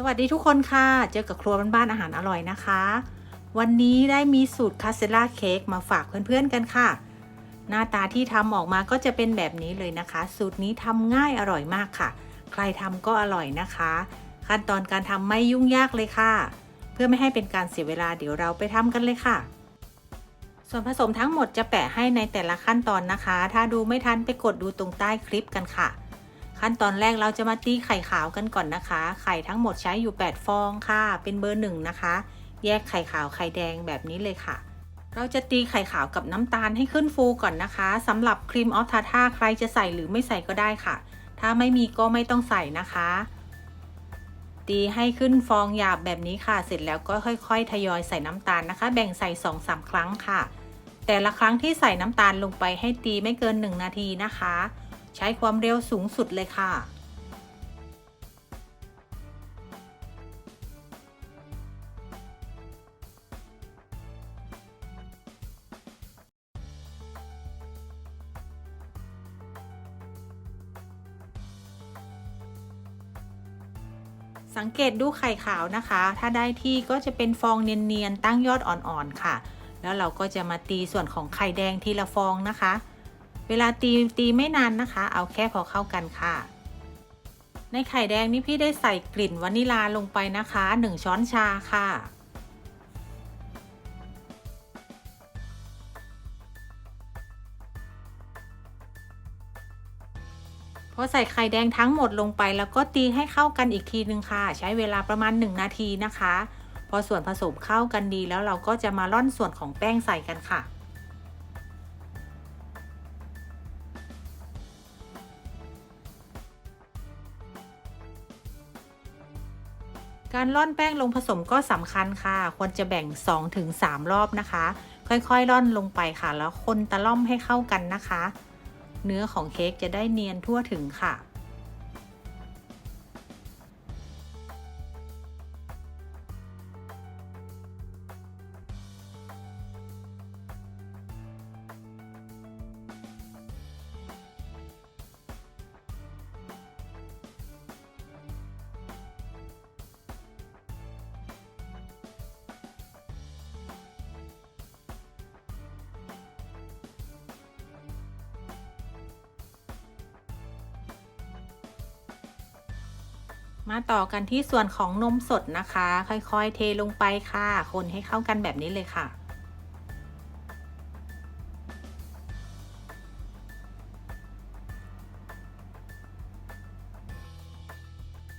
สวัสดีทุกคนค่ะ เจอกับครัวบ้านๆอาหารอร่อยนะคะ วันนี้ได้มีสูตรคาสเซล่าเค้กมาฝากเพื่อนๆกันค่ะ หน้าตาที่ทำออกมาก็จะเป็นแบบนี้เลยนะคะ สูตรนี้ทำง่ายอร่อยมากค่ะ ใครทำก็อร่อยนะคะ ขั้นตอนการทำไม่ยุ่งยากเลยค่ะ เพื่อไม่ให้เป็นการเสียเวลาเดี๋ยวเราไปทำกันเลยค่ะ ส่วนผสมทั้งหมดจะแปะให้ในแต่ละขั้นตอนนะคะ ถ้าดูไม่ทันไปกดดูตรงใต้คลิปกันค่ะ ขั้นตอนแรกเราจะมาตีไข่ขาวกันก่อนนะคะ ไข่ทั้งหมดใช้อยู่ 8 ฟองค่ะ เป็นเบอร์หนึ่งนะคะ แยกไข่ขาวไข่แดงแบบนี้เลยค่ะ เราจะตีไข่ขาวกับน้ำตาลให้ขึ้นฟูก่อนนะคะสำหรับครีมออฟทาท่าใครจะใส่หรือไม่ใส่ก็ได้ค่ะ ถ้าไม่มีก็ไม่ต้องใส่นะคะ ตีให้ขึ้นฟองหยาบแบบนี้ค่ะ เสร็จแล้วก็ค่อย ๆ ทยอยใส่น้ำตาลนะคะ แบ่งใส่2-3ครั้งค่ะ แต่ละครั้งที่ใส่น้ำตาลลงไปให้ตีไม่เกิน 1 นาทีนะคะ ใช้ความเร็วสูงสุดเลยค่ะ สังเกตดูไข่ขาวนะคะ ถ้าได้ที่ก็จะเป็นฟองเนียนๆตั้งยอดอ่อนๆค่ะ แล้วเราก็จะมาตีส่วนของไข่แดงทีละฟองนะคะ เวลาตีตีไม่นานนะคะ เอาแค่พอเข้ากันค่ะ ในไข่แดงนี่พี่ได้ใส่กลิ่นวานิลาลงไปนะคะ 1 ช้อนชาค่ะ พอใส่ไข่แดงทั้งหมดลงไป แล้วก็ตีให้เข้ากันอีกทีนึงค่ะ ใช้เวลาประมาณ 1 นาทีนะคะ พอส่วนผสมเข้ากันดีแล้วเราก็จะมาร่อนส่วนของแป้งใส่กันค่ะ การร่อนแป้งลงผสมก็สำคัญค่ะ ควรจะแบ่ง 2-3 รอบนะคะ ค่อยๆร่อนลงไปค่ะ แล้วคนตะล่อมให้เข้ากันนะคะ เนื้อของเค้กจะได้เนียนทั่วถึงค่ะ มาต่อกันที่ส่วนของนมสดนะคะ ค่อยๆ เทลงไปค่ะ คนให้เข้ากันแบบนี้เลยค่ะ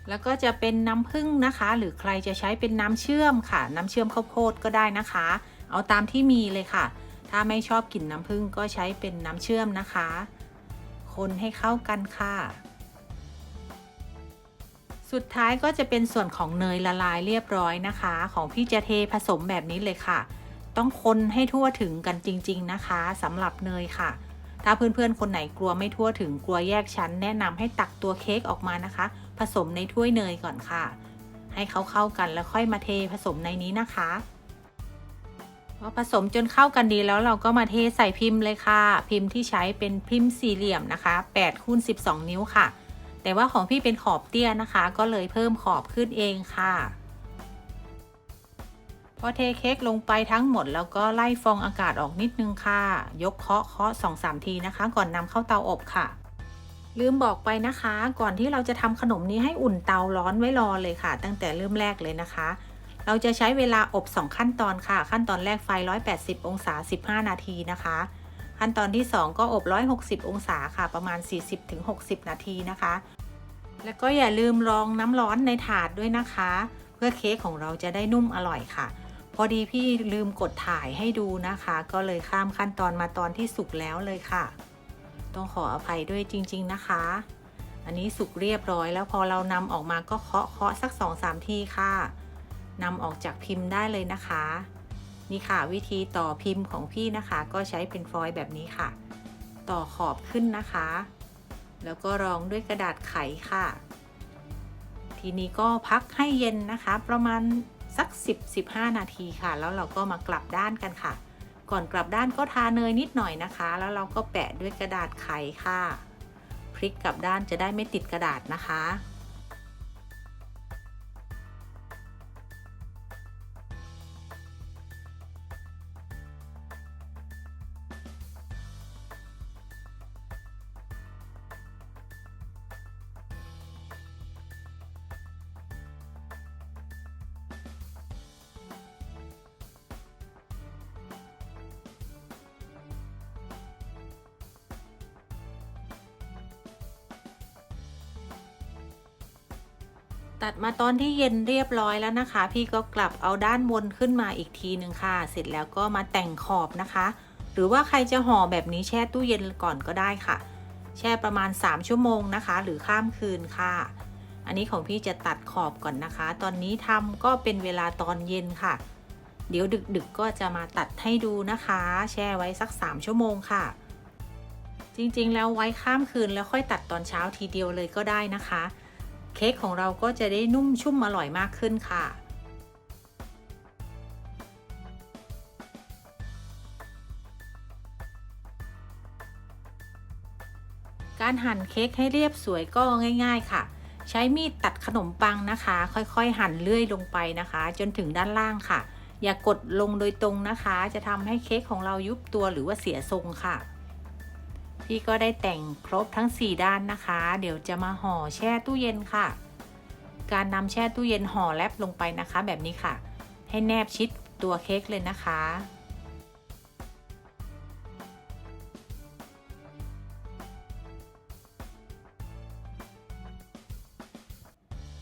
แล้วก็จะเป็นน้ำผึ้งนะคะ หรือใครจะใช้เป็นน้ำเชื่อมค่ะ น้ำเชื่อมข้าวโพดก็ได้นะคะ เอาตามที่มีเลยค่ะ ถ้าไม่ชอบกลิ่นน้ำผึ้งก็ใช้เป็นน้ำเชื่อมนะคะ คนให้เข้ากันค่ะ สุดท้ายก็จะเป็นส่วนของเนยละลายเรียบร้อยนะคะ ของพี่จะเทผสมแบบนี้เลยค่ะ ต้องคนให้ทั่วถึงกันจริง ๆนะคะสำหรับเนยค่ะ ถ้าเพื่อนๆคนไหนกลัวไม่ทั่วถึงกลัวแยกชั้น แนะนำให้ตักตัวเค้กออกมานะคะ ผสมในถ้วยเนยก่อนค่ะ ให้เขาเข้ากันแล้วค่อยมาเทผสมในนี้นะคะพอผสมจนเข้ากันดีแล้วเราก็มาเทใส่พิมพ์เลยค่ะ พิมพ์ที่ใช้เป็นพิมพ์สี่เหลี่ยมนะคะ8คูณ12 นิ้วค่ะ แต่ว่าของพี่เป็นขอบเตี้ยนะคะ ก็เลยเพิ่มขอบขึ้นเองค่ะ พอเทเค้กลงไปทั้งหมดแล้วก็ไล่ฟองอากาศออกนิดนึงค่ะ ยกเคาะเคาะ2-3ทีนะคะ ก่อนนำเข้าเตาอบค่ะ ลืมบอกไปนะคะ ก่อนที่เราจะทำขนมนี้ให้อุ่นเตาร้อนไว้รอเลยค่ะ ตั้งแต่เริ่มแรกเลยนะคะ เราจะใช้เวลาอบ 2 ขั้นตอนค่ะ ขั้นตอนแรกไฟ 180 องศา 15 นาทีนะคะ ขั้นตอนที่ 2 ก็อบ 160 องศาค่ะประมาณ 40-60 นาทีนะคะ แล้วก็อย่าลืมรองน้ำร้อนในถาดด้วยนะคะ เพื่อเค้กของเราจะได้นุ่มอร่อยค่ะ พอดีพี่ลืมกดถ่ายให้ดูนะคะ ก็เลยข้ามขั้นตอนมาตอนที่สุกแล้วเลยค่ะ ต้องขออภัยด้วยจริง ๆนะคะ อันนี้สุกเรียบร้อยแล้วพอเรานำออกมาก็เคาะเคาะสัก 2-3 ทีค่ะนำออกจากพิมพ์ได้เลยนะคะ นี่ค่ะ วิธีต่อพิมพ์ของพี่นะคะ ก็ใช้เป็นฟอยล์แบบนี้ค่ะ ต่อขอบขึ้นนะคะ แล้วก็รองด้วยกระดาษไขค่ะ ทีนี้ก็พักให้เย็นนะคะ ประมาณสัก 10-15 นาทีค่ะ แล้วเราก็มากลับด้านกันค่ะ ก่อนกลับด้านก็ทาเนยนิดหน่อยนะคะ แล้วเราก็แปะด้วยกระดาษไขค่ะ พลิกกลับด้านจะได้ไม่ติดกระดาษนะคะ ตัดมาตอนที่เย็นเรียบร้อยแล้วนะคะ พี่ก็กลับเอาด้านบนขึ้นมาอีกทีหนึ่งค่ะ เสร็จแล้วก็มาแต่งขอบนะคะ หรือว่าใครจะห่อแบบนี้แช่ตู้เย็นก่อนก็ได้ค่ะ แช่ประมาณ 3 ชั่วโมงนะคะ หรือข้ามคืนค่ะ อันนี้ของพี่จะตัดขอบก่อนนะคะ ตอนนี้ทำก็เป็นเวลาตอนเย็นค่ะ เดี๋ยวดึกๆก็จะมาตัดให้ดูนะคะ แช่ไว้สัก 3 ชั่วโมงค่ะ จริงๆ แล้วไว้ข้ามคืนแล้วค่อยตัดตอนเช้าทีเดียวเลยก็ได้นะคะ เค้กของเราก็จะได้นุ่มชุ่มอร่อยมากขึ้นค่ะ การหั่นเค้กให้เรียบสวยก็ง่าย ๆ ค่ะ ใช้มีดตัดขนมปังนะคะ ค่อยๆ หั่นเลื่อยลงไปนะคะ จนถึงด้านล่างค่ะ อย่ากกดลงโดยตรงนะคะ จะทำให้เค้กของเรายุบตัวหรือว่าเสียทรงค่ะ พี่ก็ได้แต่งครบทั้ง 4 ด้านนะคะ เดี๋ยวจะมาห่อแช่ตู้เย็นค่ะ การนำแช่ตู้เย็นห่อแรปลงไปนะคะ แบบนี้ค่ะ ให้แนบชิดตัวเค้กเลยนะคะ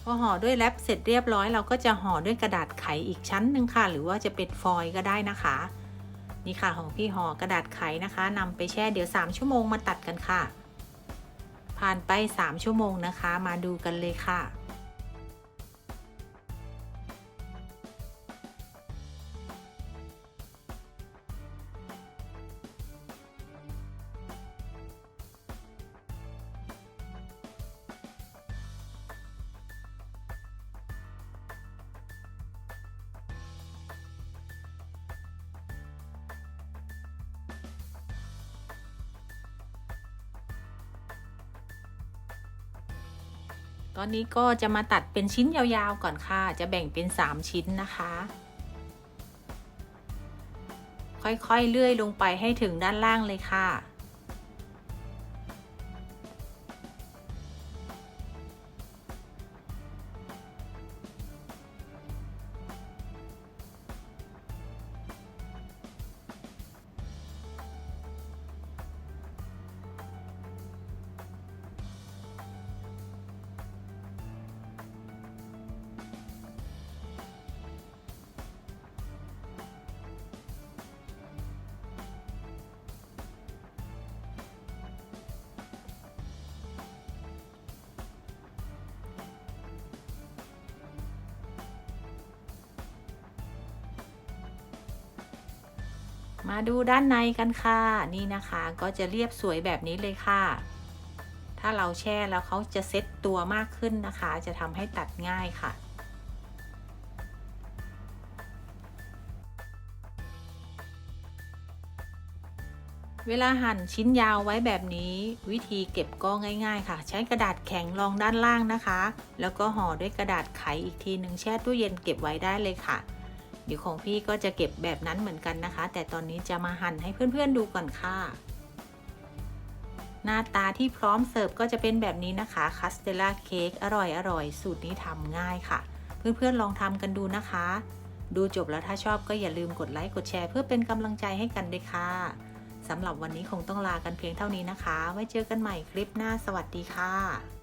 พอห่อด้วยแรปเสร็จเรียบร้อยเราก็จะห่อด้วยกระดาษไขอีกชั้นหนึ่งค่ะ หรือว่าจะเป็นฟอยล์ก็ได้นะคะ นี่ค่ะของพี่ห่อกระดาษไขนะคะนำไปแช่เดี๋ยว 3 ชั่วโมงมาตัดกันค่ะ ผ่านไป 3 ชั่วโมงนะคะ มาดูกันเลยค่ะ ตอนนี้ก็จะมาตัดเป็นชิ้นยาวๆก่อนค่ะ จะแบ่งเป็น 3 ชิ้นนะคะ ค่อยๆเลื่อยลงไปให้ถึงด้านล่างเลยค่ะ มาดูด้านในกันค่ะ นี่นะคะก็จะเรียบสวยแบบนี้เลยค่ะ ถ้าเราแช่แล้วเขาจะเซ็ตตัวมากขึ้นนะคะ จะทำให้ตัดง่ายค่ะเวลาหั่นชิ้นยาวไว้แบบนี้ วิธีเก็บก็ง่ายๆ ค่ะ ใช้กระดาษแข็งรองด้านล่างนะคะ แล้วก็ห่อด้วยกระดาษไขอีกทีหนึ่งแช่ตู้เย็นเก็บไว้ได้เลยค่ะ เดี๋ยวของพี่ก็จะเก็บแบบนั้นเหมือนกันนะคะ แต่ตอนนี้จะมาหั่นให้เพื่อนๆดูก่อนค่ะ หน้าตาที่พร้อมเสิร์ฟก็จะเป็นแบบนี้นะคะคัสเตล่าเค้กอร่อยอร่อยสูตรนี้ทำง่ายค่ะ เพื่อนๆลองทำกันดูนะคะ ดูจบแล้วถ้าชอบก็อย่าลืมกดไลค์กดแชร์เพื่อเป็นกำลังใจให้กันด้วยค่ะสำหรับวันนี้คงต้องลากันเพียงเท่านี้นะคะ ไว้เจอกันใหม่คลิปหน้าสวัสดีค่ะ